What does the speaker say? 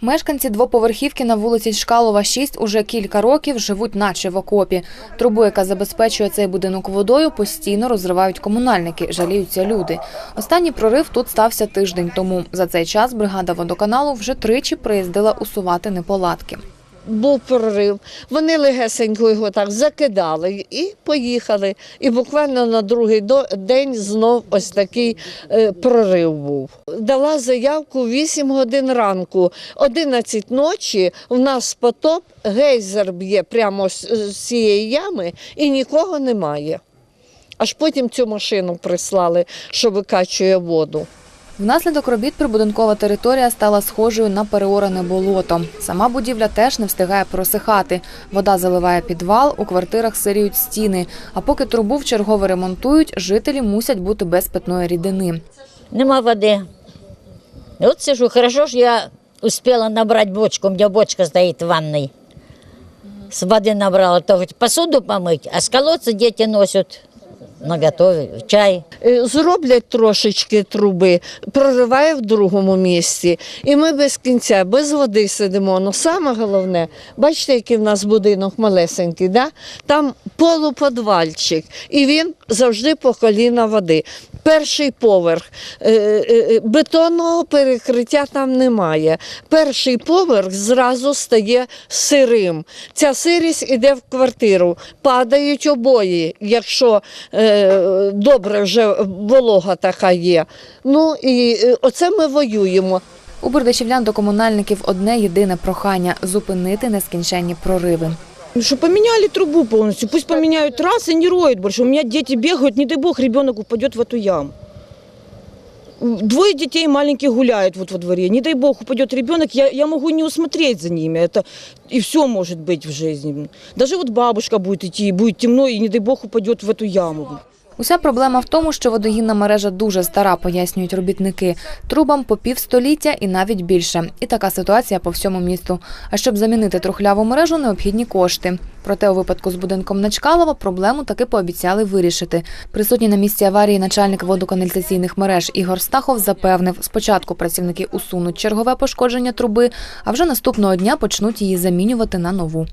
Мешканці двоповерхівки на вулиці Шкалова, 6 уже кілька років живуть наче в окопі. Трубу, яка забезпечує цей будинок водою, постійно розривають комунальники, жаліються люди. Останній прорив тут стався тиждень тому. За цей час бригада водоканалу вже тричі приїздила усувати неполадки. Був прорив. Вони легесенько його так закидали і поїхали. І буквально на другий день знов ось такий е, прорив був. Дала заявку 8 годин ранку, 11 ночі. У нас потоп, гейзер б'є прямо з цієї ями і нікого немає. Аж потім цю машину прислали, що викачує воду. Внаслідок робіт прибудинкова територія стала схожою на переоране болото. Сама будівля теж не встигає просихати. Вода заливає підвал, у квартирах сиріють стіни. А поки трубу вчергове ремонтують, жителі мусять бути без питної рідини. Нема воды. И Вот сижу, хорошо ж я успела набрать бочку, у меня бочка стоит в ванной. С воды набрала, то хоть посуду помыть, а с колодца дети носят на готове, чай. Е, Зроблять трошечки труби, прориває в другому місці. І ми без кінця, без води сидимо. Ну саме головне, бачите, який в нас будинок малесенький, да? там полуподвальчик, і він завжди по коліна води. Перший поверх е, е, бетонного перекриття там немає. Перший поверх зразу стає сирим. Ця сирість іде в квартиру, падають обої, якщо добре вже волога така є. Ну і е, оце ми воюємо. У бердичівлян до комунальників одне єдине прохання зупинити нескінченні прориви. Щоб поміняли трубу повністю, пусть поміняють траси, не роють більше. У мене діти бігають, не дай бог, ребенок упадет в эту яму Двое детей маленьких гуляют вот во дворе. Не дай бог упадет ребенок, я, я могу не усмотреть за ними. Это и все может быть в жизни. Даже вот бабушка будет идти, и будет темно, и не дай бог упадет в эту яму. Уся проблема в тому, що водогінна мережа дуже стара, пояснюють робітники. Трубам по півстоліття і навіть більше. І така ситуація по всьому місту. А щоб замінити трухляву мережу, необхідні кошти. Проте у випадку з будинком Начкалова проблему таки пообіцяли вирішити. Присутній на місці аварії начальник водоканалізаційних мереж Ігор Стахов запевнив, спочатку працівники усунуть чергове пошкодження труби, а вже наступного дня почнуть її замінювати на нову.